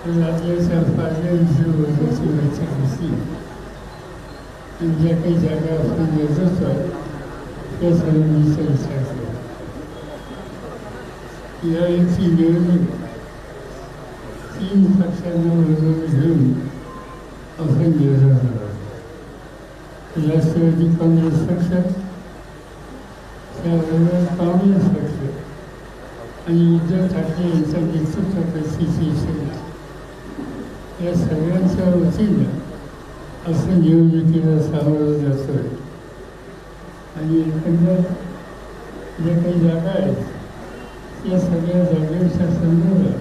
जयंत पाटील यांनी राज्याच्या पार्लमेंटची वर्गाची बैठक घेतली आणि ज्या काही जागा आपण नेतृत्व त्या सर्वांचा विचार केला यावेळीची निवडणूक तीन पक्षांना बरोबर घेऊन आपण निवडून आहोत राष्ट्रवादी काँग्रेस पक्ष त्याबरोबर काँग्रेस पक्ष आणि उद्धव ठाकरे यांच्या नेतृत्वाखालची शिवसेना या सगळ्यांच्या वतीनं असं निवडणुकीला सामोरं जातोय आणि एकंदर ज्या काही जागा आहेत त्या सगळ्या जागेच्या संदर्भात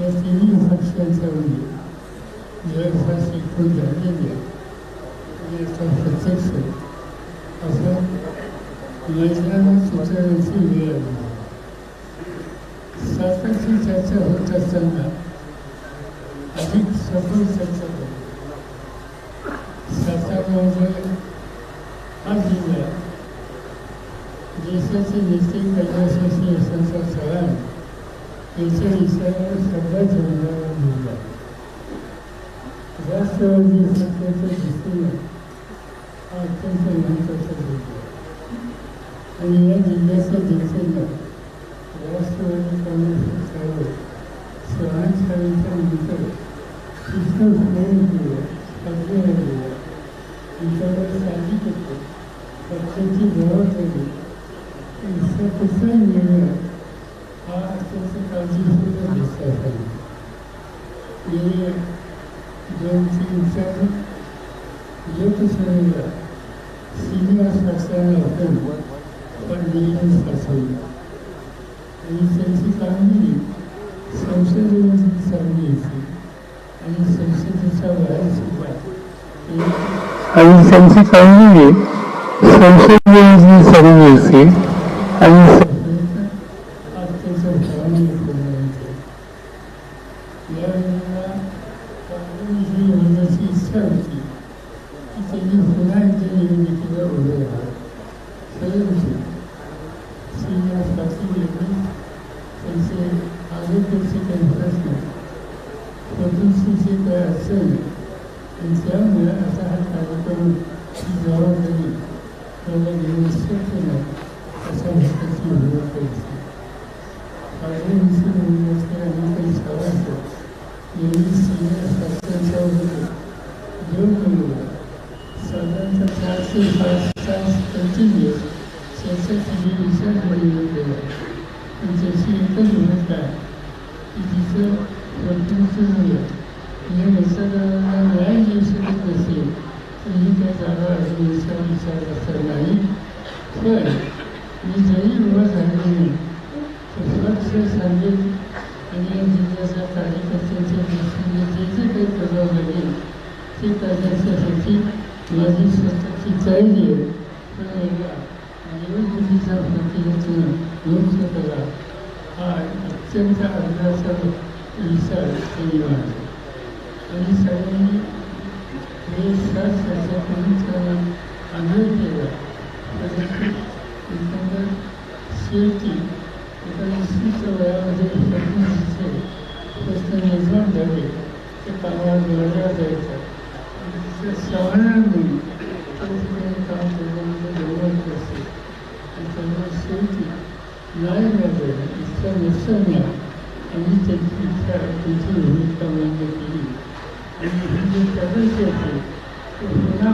या तिन्ही पक्षांच्या मध्ये जवळपास एकूण झालेल्या याचा प्रत्यक्ष असं मैदानात उतरण्याची वेळ आली. सातत्य चर्चा होत असताना अधिक सखोल चर्चा झाली साताऱ्यामध्ये हा जिल्हा देशाचे नेते कैलासवासी यशवंतराव चव्हाण यांच्या विचारावर सगळ्यात जोडणारा जिल्हा राष्ट्रवादी सत्तेच्या दृष्टीनं हा अत्यंत महत्त्वाचा जिल्हा आणि या जिल्ह्याच्या जनतेनं राष्ट्रवादी काँग्रेस पक्षावर चव्हाण साहेबांच्या नंतर कृष्ण प्रेम केलं आज्ञा दिल्या त्यांच्यावर साधी पक्षाची जबाबदारी इसका कुठलाही निर्णय हा अत्यंत काळजीपूर्वक घेतला पाहिजे गेले दोन तीन चार लोकसभेला श्रीनिवास पक्षाने आपण पण नियम आणि त्यांची कामगिरी संसदेमध्ये चालली होती आणि संसदेच्या बाहेर सुद्धा आणि त्यांची कामगिरी संसदेमध्ये चालली होती आणि त्याचा भावनिक परिणाम यावेळेला काँग्रेसची होण्याची इच्छा होती की त्यांनी पुन्हा एकदा निवडणुकीला उभे राहावं परंतु श्रीनिवास पाटील यांनी त्यांचे आरोग्याचे काही प्रश्न प्रकृतीची काही अडचण आणि त्यामुळे आता हा कार्यक्रम ही जबाबदारी त्याला घेऊन केला अशा प्रकारची भूमिका घेतली काँग्रेसची भूमिका आणि काही सभासद यांनी श्रीनिवास पक्षांच्यावर घेऊन गेलेला साधारणतः चारशे पाच तास कंटिन्युअस चर्चा केली विचार केलेला गेला पण त्याची एकच भूमिका आहे की तिचं प्रतिनिधित्व हे विचारांना न्याय देऊ शकत नसेल तर ही त्या जागा अडवण्याचा विचार करता नाही. पण मी जरी उभा तर स्वच्छ आणि जिल्ह्याच्या कार्यकर्त्यांच्या दृष्टीने जे जे काही करावं लागेल ते माझी स्वतःची तयारी आहे. पण एकदा निवडणुकीच्या प्रक्रियेतून हा अत्यंत आग्रहाचा विचार त्यांनी मांडला आणि सगळ्यांनी हे सर चर्चा करून त्याला केला परंतु एकंदर शेवटी एका वयामध्ये प्रश्न निर्माण झाले ते कामावर जोडल्या जायचं श्रवणांनी त्या ठिकाणी काम करण्यामध्ये गौरव असते आणि शेवटी नाही मिळालं इतका त्यांची इच्छा त्यांची भूमिका मान्य केली आणि ही ते पुन्हा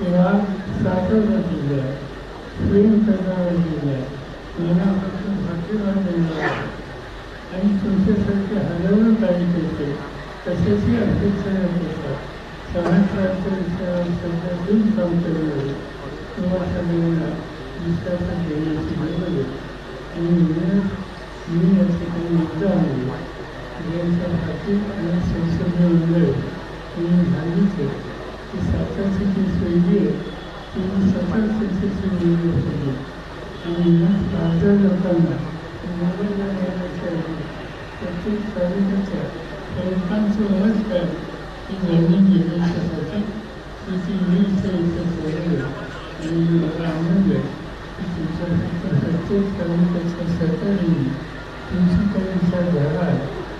तेव्हा साठवलं गेलं आहे प्रेम करणारा गेलं आहे मनापासून भाग्यवान गेलं आहे आणि तुमच्यासारखे हजारो काही करते कशाची अपेक्षा न समाजाच्या विषयावर सध्या दूर काम किंवा सगळ्यांना विश्वासात घेण्याची गरज आहे आणि म्हणूनच मी या ठिकाणी मुद्दा आहे. यांच्या हाती आणि संसदीय मंडळ यांनी सांगितले की सातारची जी शैली आहे ती होती आणि मग माझ्या लोकांना मोबाईल येण्याच्या प्रत्येक तालुक्याच्या प्रमुखांचं की जाणून घेण्याच्यासाठी वीस इथं आणि मला आनंद आहे की तुमच्या प्रत्येक तालुक्याच्या सरकारने तुमची काही विचार झाला आहे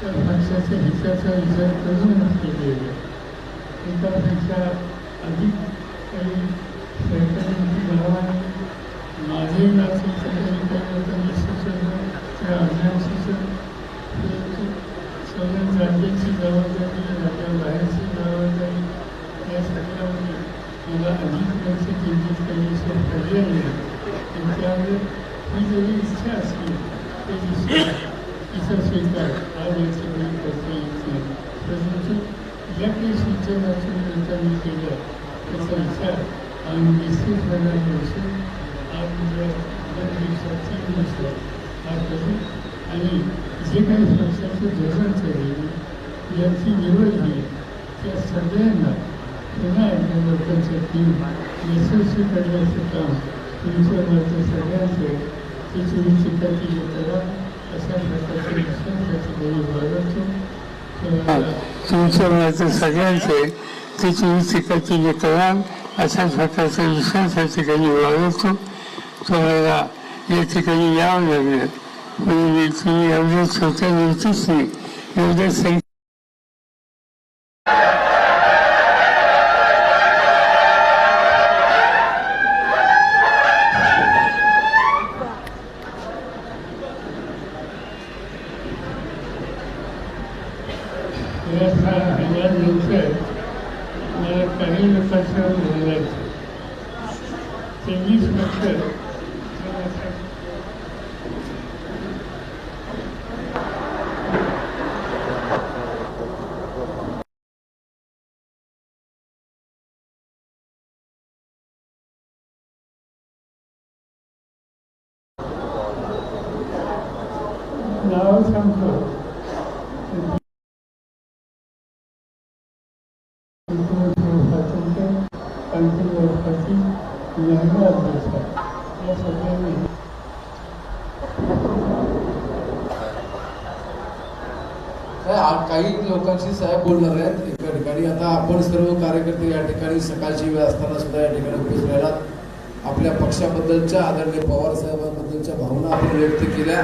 त्या पक्षाच्या हिताचा विचार करूनच गेले एकापेक्षा अधिक काही सहकार्यांची भावाने माझे नाचीचं काही काही त्या अज्ञान सगळ्या राज्याची जबाबदारी राज्याबाहेरची जबाबदारी या सगळ्यामध्ये मला अधिक लक्ष केंद्रित करण्याचा पर्याय नाही त्यामुळे ही जरी इच्छा असली तरी सुद्धा तिचा स्वीकार आज या ठिकाणी करता येत नाही परंतु ज्या काही सूचना तुम्ही लोकांनी केल्या त्याचा विचार आम्ही निश्चितपणे बसून आज उद्या दोन दिवसात तीन दिवसात हा करू आणि जे काही पक्षाचं धोरण ठरलेलं याची निवड ही त्या सगळ्यांना पुन्हा एकदा लोकांच्या टीम यशस्वी करण्याचं काम तुमच्या मात्र सगळ्यांचं त्याची चिकाटी करा अशा प्रकारचे विश्वास या ठिकाणी बाळगतो तुमच्या मात्र सगळ्यांचे त्याची चिकाटी करा अशा प्रकारचा विश्वास या ठिकाणी बाळगतो तुम्हाला या ठिकाणी यावं लागलं. म्हणजे तुम्ही एवढ्या छोट्या नोटीसने एवढ्या હજાર હજાર દિવસે મેં કહી કચ્છ મિલે છે ત્રેવીસ કચ્છ now come to अंतिम वर्षाची महिला अभ्यास आहे या सगळ्यांनी काय काही लोकांशी साहेब बोलणार आहेत. एका ठिकाणी आता आपण सर्व कार्यकर्ते या ठिकाणी सकाळची वेळ असताना सुद्धा या ठिकाणी उपस्थित राहिलात. आपल्या पक्षाबद्दलच्या आदरणीय पवार साहेबांबद्दलच्या भावना आपण व्यक्त केल्या.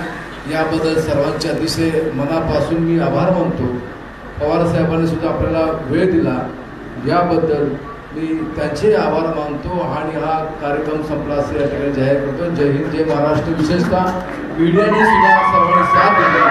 याबद्दल सर्वांचे अतिशय मनापासून मी आभार मानतो. पवार साहेबांनी सुद्धा आपल्याला वेळ दिला. याबद्दल मी त्यांचे आभार मानतो आणि हा कार्यक्रम संपला असे या ठिकाणी जाहीर करतो. जय हिंद जय महाराष्ट्र. विशेषतः मीडियाने सुद्धा सर्वांनी साथ दिला.